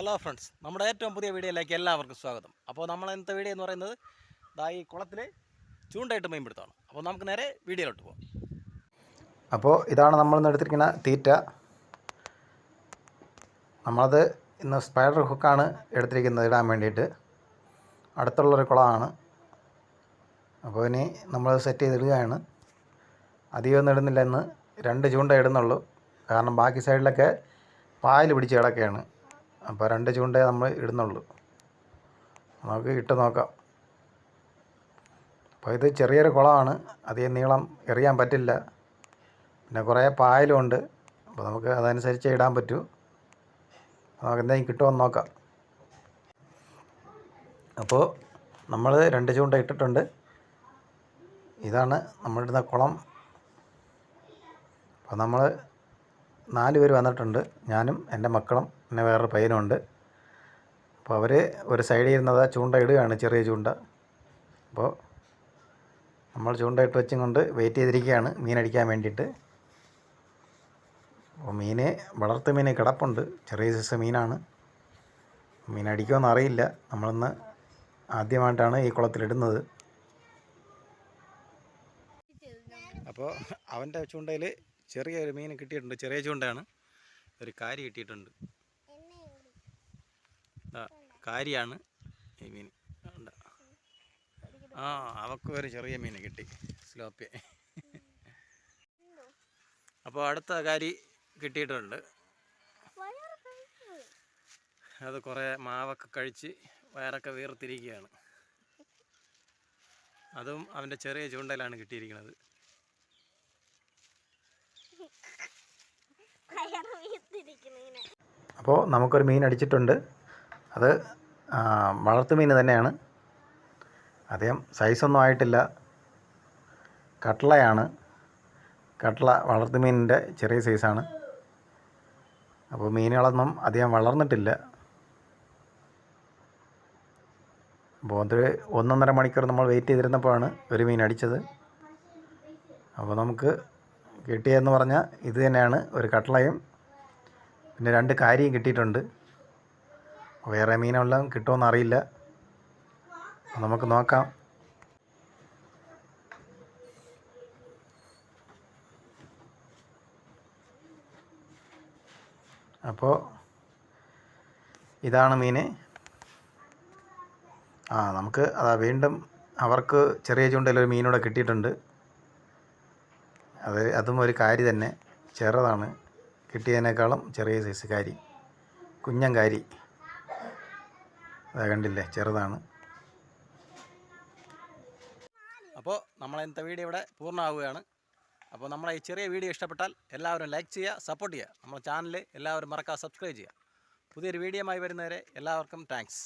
Hello friends നമ്മുടെ ഏറ്റവും പുതിയ വീഡിയോയിലേക്ക് എല്ലാവർക്കും സ്വാഗതം. അപ്പോൾ നമ്മൾ ഇന്നത്തെ വീഡിയോ എന്ന് പറയുന്നത് ദാ ഈ കുളത്തിൽ ചൂണ്ടയിട്ട് മീൻ പിടുത്തമാണ്. അപ്പോൾ നമുക്ക് നേരെ വീഡിയോയിലോട്ട് പോകാം അപ്പോൾ ഇതാണ് നമ്മൾ എടുത്തിരിക്കുന്ന തീറ്റ. നമ്മളത് ഇന്ന് സ്പൈഡർ ഹുക്കാണ് എടുത്തിരിക്കുന്നത് ഇടാൻ വേണ്ടിയിട്ട്. അടുത്തുള്ളൊരു കുളമാണ്. അപ്പോൾ ഇനി നമ്മൾ സെറ്റ് ചെയ്തിടുകയാണ്. അധികമൊന്നും ഇടുന്നില്ല ഇന്ന്. രണ്ട് ചൂണ്ട ഇടുന്നുള്ളൂ. കാരണം ബാക്കി സൈഡിലൊക്കെ പായൽ പിടിച്ച് കിടക്കുകയാണ്. അപ്പോൾ രണ്ട് ചൂണ്ടയെ നമ്മൾ ഇടുന്നുള്ളൂ. നമുക്ക് ഇട്ട് നോക്കാം. അപ്പോൾ ഇത് ചെറിയൊരു കുളമാണ്. അധികം നീളം എറിയാൻ പറ്റില്ല. പിന്നെ കുറേ പായലുമുണ്ട് അപ്പോൾ നമുക്ക് അതനുസരിച്ച് ഇടാൻ പറ്റൂ. നമുക്ക് എന്തെങ്കിലും കിട്ടുമെന്ന് നോക്കാം. അപ്പോൾ നമ്മൾ രണ്ട് ചൂണ്ട ഇട്ടിട്ടുണ്ട്. ഇതാണ് നമ്മളിടുന്ന കുളം. അപ്പോൾ നമ്മൾ നാല് പേര് വന്നിട്ടുണ്ട്. ഞാനും എന്റെ മക്കളും. പിന്നെ വേറൊരു പയ്യനുണ്ട്. അപ്പോൾ അവർ ഒരു സൈഡിൽ ഇരുന്നത് ചൂണ്ട ഇടുകയാണ് ചെറിയ ചൂണ്ട. അപ്പോൾ നമ്മൾ ചൂണ്ട ഇട്ട് വെച്ചും കൊണ്ട് വെയിറ്റ് ചെയ്തിരിക്കുകയാണ് മീനടിക്കാൻ വേണ്ടിയിട്ട്. അപ്പോൾ മീന് വളർത്തു മീന് കിടപ്പുണ്ട് ചെറിയ സൈസ് മീനാണ്. മീൻ അടിക്കുമെന്ന് അറിയില്ല. നമ്മളിന്ന് ആദ്യമായിട്ടാണ് ഈ കുളത്തിലിടുന്നത് അപ്പോൾ അവന്റെ ചൂണ്ടയിൽ ചെറിയൊരു മീൻ കിട്ടിയിട്ടുണ്ട് ചെറിയ ചൂണ്ടയാണ്. ഒരു കാരി കിട്ടിയിട്ടുണ്ട്. ആ കാരിയാണ് ഈ മീൻ കണ്ടോ? ആ അവക്ക് ഒരു ചെറിയ മീൻ കിട്ടി സ്ലോപ്പി അപ്പോൾ അടുത്ത കാരി കിട്ടിയിട്ടുണ്ട്. അത് കുറേ മാവൊക്കെ കഴിച്ച് വയറൊക്കെ വീർത്തിരിക്കുകയാണ്. അതും അവന്റെ ചെറിയ ചൂണ്ടയിലാണ് കിട്ടിയിരിക്കുന്നത്. അപ്പോൾ നമുക്കൊരു മീൻ അടിച്ചിട്ടുണ്ട്. അത് വളർത്തുമീൻ വളർത്തു മീൻ തന്നെയാണ്. അധികം സൈസൊന്നും ആയിട്ടില്ല. കട്ട്ളയാണ് കട്ട്ള വളർത്തു മീനിന്റെ ചെറിയ സൈസാണ് അപ്പോൾ മീനുകളൊന്നും അധികം വളർന്നിട്ടില്ല. അപ്പോൾ അതൊരു ഒന്നൊന്നര മണിക്കൂർ നമ്മൾ വെയിറ്റ് ചെയ്തിരുന്നപ്പോഴാണ് ഒരു മീൻ അടിച്ചത്. അപ്പോൾ നമുക്ക് കിട്ടിയതെന്ന് പറഞ്ഞാൽ ഇത് തന്നെയാണ് ഒരു കട്ട്ളയും പിന്നെ രണ്ട് കാരിയും കിട്ടിയിട്ടുണ്ട്. വേറെ മീനെല്ലാം കിട്ടുമെന്ന് അറിയില്ല. നമുക്ക് നോക്കാം. അപ്പോൾ ഇതാണ് മീൻ ആ നമുക്ക് അതാ വീണ്ടും അവർക്ക് ചെറിയ ചൂണ്ടയിലൊരു മീനൂടെ കിട്ടിയിട്ടുണ്ട്. അത് അതും ഒരു കാരി തന്നെ. ചെറുതാണ്. കിട്ടിയതിനേക്കാളും ചെറിയ സൈസ് കാരി. കുഞ്ഞൻ കാരി. അതാ കണ്ടില്ലേ ചെറുതാണ്. അപ്പോൾ നമ്മളെ ഇന്നത്തെ വീഡിയോ ഇവിടെ പൂർണമാവുകയാണ്. അപ്പോൾ നമ്മളെ ഈ ചെറിയ വീഡിയോ ഇഷ്ടപ്പെട്ടാൽ എല്ലാവരും ലൈക്ക് ചെയ്യുക സപ്പോർട്ട് ചെയ്യുക. നമ്മുടെ ചാനൽ എല്ലാവരും മറക്കാതെ സബ്സ്ക്രൈബ് ചെയ്യുക. പുതിയൊരു വീഡിയോ ആയി വരുന്നവരെ എല്ലാവർക്കും താങ്ക്സ്